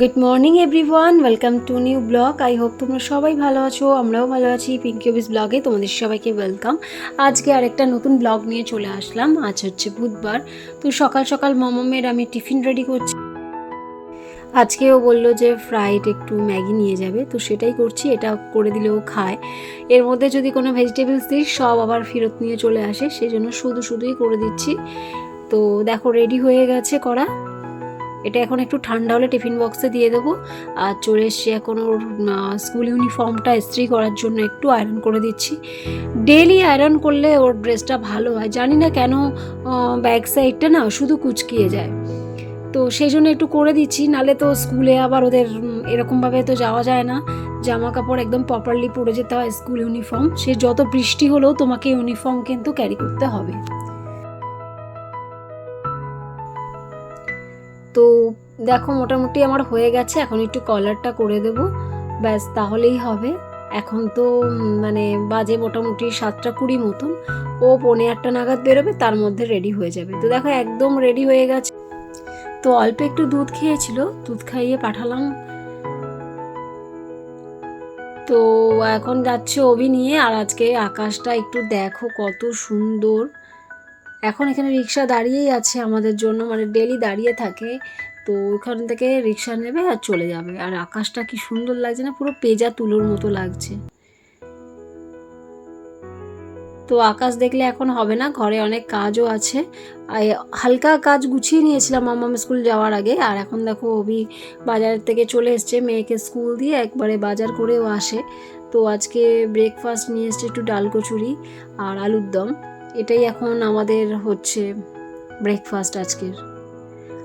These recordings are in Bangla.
Good morning everyone welcome to new blog I hope তোমরা সবাই ভালো আছো, আমরাও ভালো আছি। পিঙ্কি অফিস ব্লগে তোমাদের সবাইকে ওয়েলকাম আজকে আরেকটা নতুন ব্লগ নিয়ে চলে আসলাম। আজ হচ্ছে বুধবার। তো সকাল সকাল মমমের আমি টিফিন রেডি করছি। আজকেও বলল যে ফ্রাইড একটু ম্যাগি নিয়ে যাবে। তো সেটাই করছি, এটা করে দিলেও খায়। এর মধ্যে যদি কোনো ভেজিটেবলস দিই সব আবার ফেরত নিয়ে চলে আসে। সেই জন্য শুধু শুধুই করে দিচ্ছি। তো দেখো রেডি হয়ে গেছে করা। এটা এখন একটু ঠান্ডা হলে টিফিন বক্সে দিয়ে দেবো। আর চলে এসছি এখন ওর স্কুল ইউনিফর্মটা ইস্ত্রি করার জন্য একটু আয়রন করে দিচ্ছি। ডেলি আয়রন করলে ওর ড্রেসটা ভালো হয়। জানি না কেন ব্যাক সাইডটা না শুধু কুচকিয়ে যায়। তো সেই জন্য একটু করে দিচ্ছি। নালে তো স্কুলে আবার ওদের এরকমভাবে তো যাওয়া যায় না। জামা কাপড় একদম প্রপারলি পরে যেতে হয় স্কুল ইউনিফর্ম সে যত বৃষ্টি হলেও তোমাকে ইউনিফর্ম কিন্তু ক্যারি করতে হবে। তো দেখো মোটামুটি আমার হয়ে গেছে, এখন একটু কলারটা করে দেব। ব্যাস, তাহলেই হবে। এখন তো মানে বাজে মোটামুটি সাতটা কুড়ি মতন। ও পৌনে আটটা নাগাদ বেরোবে, তার মধ্যে রেডি হয়ে যাবে। তো দেখো একদম রেডি হয়ে গেছে। তো অল্প একটু দুধ খেয়েছিল, দুধ খাইয়ে পাঠালাম। তো এখন যাচ্ছে অভি নিয়ে, আর আজকে আকাশটা একটু দেখো কত সুন্দর। এখন এখানে রিক্সা দাঁড়িয়েই আছে আমাদের জন্য মানে ডেলি দাঁড়িয়ে থাকে। তো ওখান থেকে রিক্সা নেবে আর চলে যাবে। আর আকাশটা কি সুন্দর লাগছে না, পুরো পেজা তুলোর মতো লাগছে। তো আকাশ দেখলে এখন হবে না, ঘরে অনেক কাজও আছে। হালকা কাজ গুছিয়ে নিয়েছিলাম মামাম স্কুল যাওয়ার আগে। আর এখন দেখো, অভি বাজার থেকে চলে এসছে মেয়েকে স্কুল দিয়ে, একবারে বাজার করেও আসে। তো আজকে ব্রেকফাস্ট নিয়ে এসছে একটু ডাল কচুরি আর আলুর দম। এটাই এখন আমাদের হচ্ছে ব্রেকফাস্ট আজকের।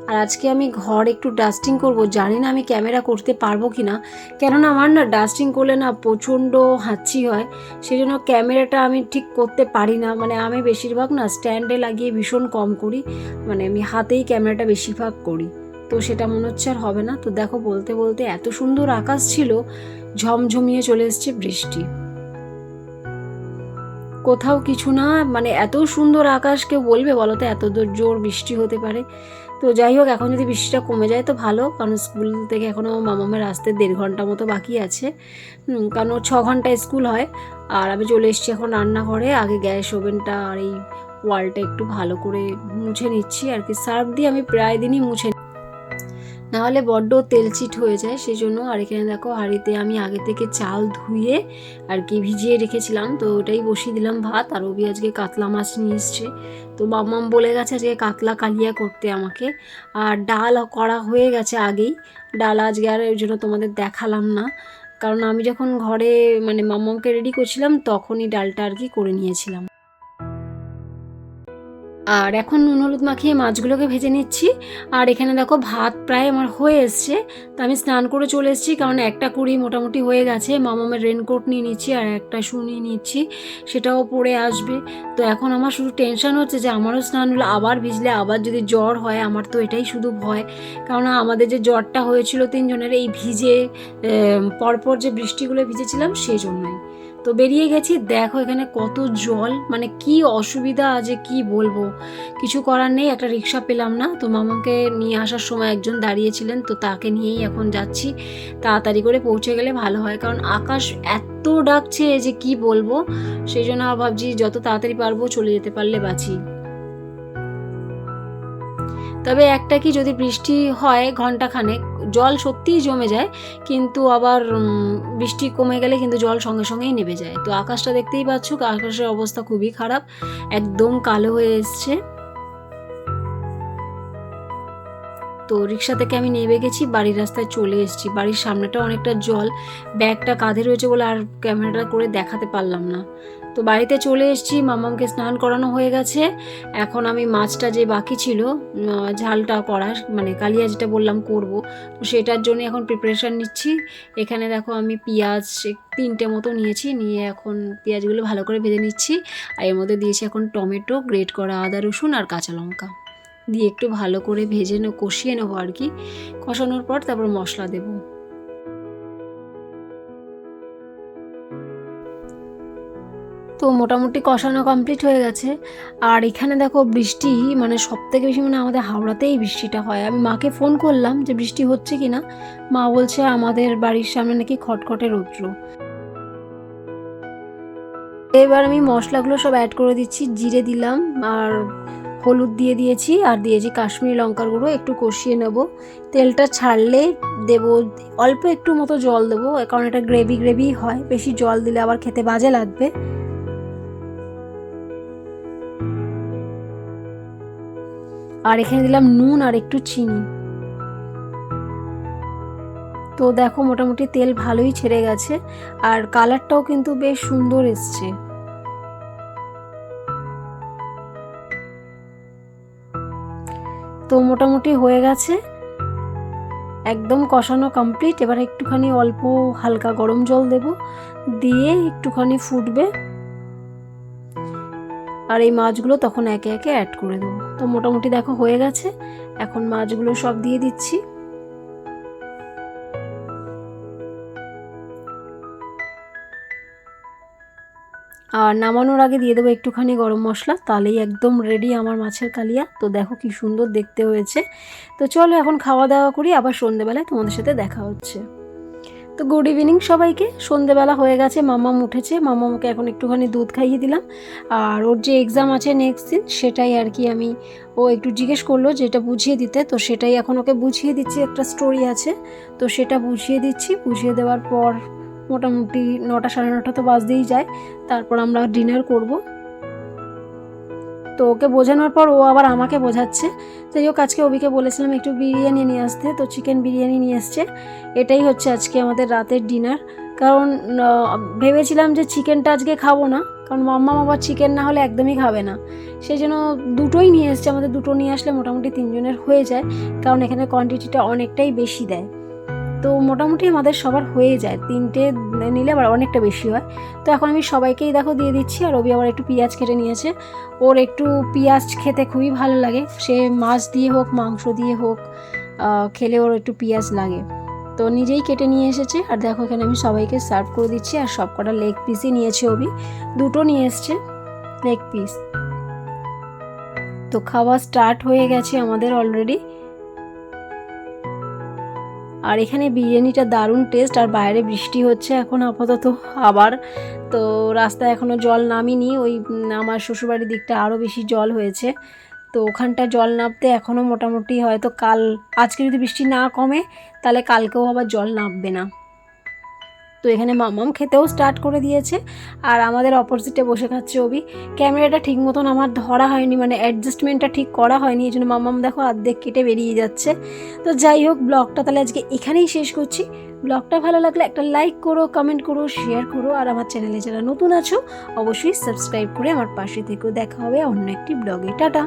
আর আজকে আমি ঘর একটু ডাস্টিং করব, জানি না আমি ক্যামেরা করতে পারব কি না কেননা আমার না ডাস্টিং করলে না প্রচণ্ড হাঁচি হয় সেই জন্য ক্যামেরাটা আমি ঠিক করতে পারি না। মানে আমি বেশিরভাগ না স্ট্যান্ডে লাগিয়ে ভীষণ কম করি মানে আমি হাতেই ক্যামেরাটা বেশিরভাগ করি। তো সেটা মনে হচ্ছে আর হবে না। তো দেখো বলতে বলতে এত সুন্দর আকাশ ছিল, ঝমঝমিয়ে চলে এসছে বৃষ্টি। কোথাও কিছু না মানে এত সুন্দর আকাশ কেউ বলবে বলো তো এত দূর জোর বৃষ্টি হতে পারে। তো যাই হোক, এখন যদি বৃষ্টিটা কমে যায় তো ভালো, কারণ স্কুল থেকে এখনও মামামের আসতে দেড় ঘণ্টা মতো বাকি আছে। কারণ ছ ঘণ্টা স্কুল হয়। আর আমি চলে এসেছি এখন রান্নাঘরে। আগে গ্যাস ওভেনটা আর এই ওয়ালটা একটু ভালো করে মুছে নিচ্ছি। আর কি, সার্ফ দিয়ে আমি প্রায় দিনই মুছে। নাহলে বড্ড তেলচিট হয়ে যায় সেই জন্য আর এখানে দেখো হাঁড়িতে আমি আগে থেকে চাল ধুয়ে আর কি ভিজিয়ে রেখেছিলাম, তো ওটাই বসিয়ে দিলাম ভাত, আর ওবি আজকে কাতলা মাছ নিয়ে এসছে। তো মাম্মাম বলে গেছে আজকে কাতলা কালিয়া করতে আমাকে, আর ডাল করা হয়ে গেছে আগেই, ডাল আজকে আর ওই জন্য তোমাদের দেখালাম না, কারণ আমি যখন ঘরে মানে মাম্মামকে রেডি করছিলাম, তখনই ডালটা আর কি করে নিয়েছিলাম। আর এখন নুন হলুদ মাখিয়ে মাছগুলোকে ভেজে নিচ্ছি। আর এখানে দেখো ভাত প্রায় আমার হয়ে এসছে। তো আমি স্নান করে চলে এসেছি, কারণ একটা কুড়ি মোটামুটি হয়ে গেছে। মামামের রেনকোট নিয়ে নিচ্ছি আর একটা শু নিয়ে নিচ্ছি, সেটাও পরে আসবে। তো এখন আমার শুধু টেনশন হচ্ছে যে আমারও স্নান হলো, আবার ভিজলে আবার যদি জ্বর হয়, আমার তো এটাই শুধু ভয়। কারণ আমাদের যে জ্বরটা হয়েছিল তিনজনের, এই ভিজে পরপর যে বৃষ্টিগুলো ভিজেছিলাম সেই জন্যই তো বেরিয়ে গেছি। দেখো এখানে কত জল। মানে কি অসুবিধা আছে কি বলব? কিছু করার নেই, একটা রিক্সা পেলাম না। তো মামাকে নিয়ে আসার সময় একজন দাঁড়িয়েছিলেন, তো তাকে নিয়েই এখন যাচ্ছি। তাড়াতাড়ি করে পৌঁছে গেলে ভালো হয়। কারণ আকাশ এত ডাকছে যে কি বলব? সেই জন্য ভাবছি যত তাড়াতাড়ি পারব চলে যেতে পারলে বাঁচি। তবে একটা কি যদি বৃষ্টি হয় ঘন্টাখানেক জল সত্যিই জমে যায়, কিন্তু আবার বৃষ্টি কমে গেলে কিন্তু জল সঙ্গে সঙ্গেই নেমে যায়। তো আকাশটা দেখতেই পাচ্ছ, আকাশের অবস্থা খুবই খারাপ, একদম কালো হয়ে এসছে। তো রিক্সা থেকে আমি নেমে গেছি, বাড়ির রাস্তায় চলে এসেছি। বাড়ির সামনেটা অনেকটা জল, ব্যাগটা কাঁধে রয়েছে বলে আর ক্যামেরাটা করে দেখাতে পারলাম না। তো বাড়িতে চলে এসেছি, মামামকে স্নান করানো হয়ে গেছে। এখন আমি মাছটা যে বাকি ছিল ঝালটা করার মানে কালিয়া যেটা বললাম করব, তো সেটার জন্য এখন প্রিপারেশান নিচ্ছি। এখানে দেখো আমি পেঁয়াজ তিনটে মতো নিয়েছি, নিয়ে এখন পেঁয়াজগুলো ভালো করে ভেজে নিচ্ছি। আর এর মধ্যে দিয়েছি এখন টমেটো, গ্রেট করা আদা, রসুন আর কাঁচা লঙ্কা। দিয়ে একটু ভালো করে ভেজে নে, কষিয়ে নেব আর কি। কষানোর পর তারপর মশলা দেবো। তো মোটামুটি কষানো কমপ্লিট হয়ে গেছে। আর এখানে দেখো বৃষ্টি মানে সব থেকে বেশি মানে আমাদের হাওড়াতেই বৃষ্টিটা হয়। আমি মাকে ফোন করলাম যে বৃষ্টি হচ্ছে কি না মা বলছে আমাদের বাড়ির সামনে নাকি খটখটে রৌদ্র। এবার আমি মশলাগুলো সব অ্যাড করে দিচ্ছি, জিরে দিলাম আর হলুদ দিয়ে দিয়েছি আর দিয়েছি কাশ্মীরি লঙ্কার গুঁড়ো, একটু কষিয়ে নেব। তেলটা ছাড়লে দেব, অল্প একটু মতো জল দেবো, কারণ এটা গ্রেভি গ্রেভি হয়। বেশি জল দিলে আবার খেতে বাজে লাগবে। আর এখানে দিলাম নুন আর একটু চিনি। তো দেখো মোটামুটি তেল ভালোই ছেড়ে গেছে আর কালারটাও কিন্তু বেশ সুন্দর এসছে। তো মোটামুটি হয়ে গেছে। একদম কষানো কমপ্লিট এবার একটুখানি অল্প হালকা গরম জল দেব। দিয়ে একটুখানি ফুটবে। আর এই মাছগুলো তখন একে একে অ্যাড করে দেবো। তো মোটামুটি দেখো হয়ে গেছে। এখন মাছগুলো সব দিয়ে দিচ্ছি। আর নামানোর আগে দিয়ে দেবো একটুখানি গরম মশলা, তাহলেই একদম রেডি আমার মাছের কালিয়া। তো দেখো কি সুন্দর দেখতে হয়েছে। তো চলো এখন খাওয়া দাওয়া করি, আবার সন্ধেবেলায় তোমাদের সাথে দেখা হচ্ছে। তো গুড ইভিনিং সবাইকে। সন্ধেবেলা হয়ে গেছে, মামাম উঠেছে। মামামকে এখন একটুখানি দুধ খাইয়ে দিলাম। আর ওর যে এক্সাম আছে নেক্সট দিন, সেটাই আর কি আমি ও একটু জিজ্ঞেস করল যেটা বুঝিয়ে দিতে। তো সেটাই এখন ওকে বুঝিয়ে দিচ্ছি, একটা স্টোরি আছে। তো সেটা বুঝিয়ে দিচ্ছি। বুঝিয়ে দেওয়ার পর মোটামুটি নটা সাড়ে নটা তো বাজতেই যায়। তারপর আমরা ডিনার করব। তো ওকে বোঝানোর পর ও আবার আমাকে বোঝাচ্ছে। যাই হোক, আজকে অবিকে বলেছিলাম একটু বিরিয়ানি নিয়ে আসতে, তো চিকেন বিরিয়ানি নিয়ে এসছে এটাই হচ্ছে আজকে আমাদের রাতের ডিনার কারণ ভেবেছিলাম যে চিকেনটা আজকে খাব না, কারণ মাম্মা আবার চিকেন না হলে একদমই খাবে না। সেই জন্য দুটোই নিয়ে এসছে, আমাদের দুটো নিয়ে আসলে মোটামুটি তিনজনের হয়ে যায়, কারণ এখানে কোয়ান্টিটিটা অনেকটাই বেশি দেয়। তো মোটামুটি আমাদের সবার হয়ে যায়। তিনটে নিলে আবার অনেকটা বেশি হয়। তো এখন আমি সবাইকেই দেখো দিয়ে দিচ্ছি, আর রবি আবার একটু পেঁয়াজ কেটে নিয়েছে। ওর একটু পেঁয়াজ খেতে খুবই ভালো লাগে। সে মাছ দিয়ে হোক, মাংস দিয়ে হোক খেলে ওর একটু পেঁয়াজ লাগে। তো নিজেই কেটে নিয়ে এসেছে, আর দেখো এখানে আমি সবাইকে সার্ভ করে দিচ্ছি, আর সব কটা লেগ পিসই নিয়েছে অবি। দুটো নিয়ে এসছে লেগ পিস তো খাওয়া স্টার্ট হয়ে গেছে আমাদের অলরেডি আর এখানে বিরিয়ানিটা দারুণ টেস্ট আর বাইরে বৃষ্টি হচ্ছে এখন আপাতত আবার। তো রাস্তায় এখনও জল নামিনি, ওই আমার শ্বশুরবাড়ির দিকটা আরও বেশি জল হয়েছে। তো ওখানটা জল নামতে এখনও মোটামুটি হয়তো কাল, আজকে যদি বৃষ্টি না কমে, তাহলে কালকেও আবার জল নামবে না। তো এখানে মামাম খেতেও স্টার্ট করে দিয়েছে। আর আমাদের অপোজিটে বসে খাচ্ছে অবি ক্যামেরাটা ঠিক মতন আমার ধরা হয়নি মানে অ্যাডজাস্টমেন্টটা ঠিক করা হয়নি, এই জন্য মামাম দেখো আর্ধেক কেটে বেরিয়ে যাচ্ছে। তো যাই হোক ব্লগটা তাহলে আজকে এখানেই শেষ করছি। ব্লগটা ভালো লাগলে একটা লাইক করো কমেন্ট করো শেয়ার করো, আর আমার চ্যানেলে যারা নতুন আছো, অবশ্যই সাবস্ক্রাইব করে আমার পাশে থেকেও দেখা হবে অন্য একটি ব্লগে টাটা!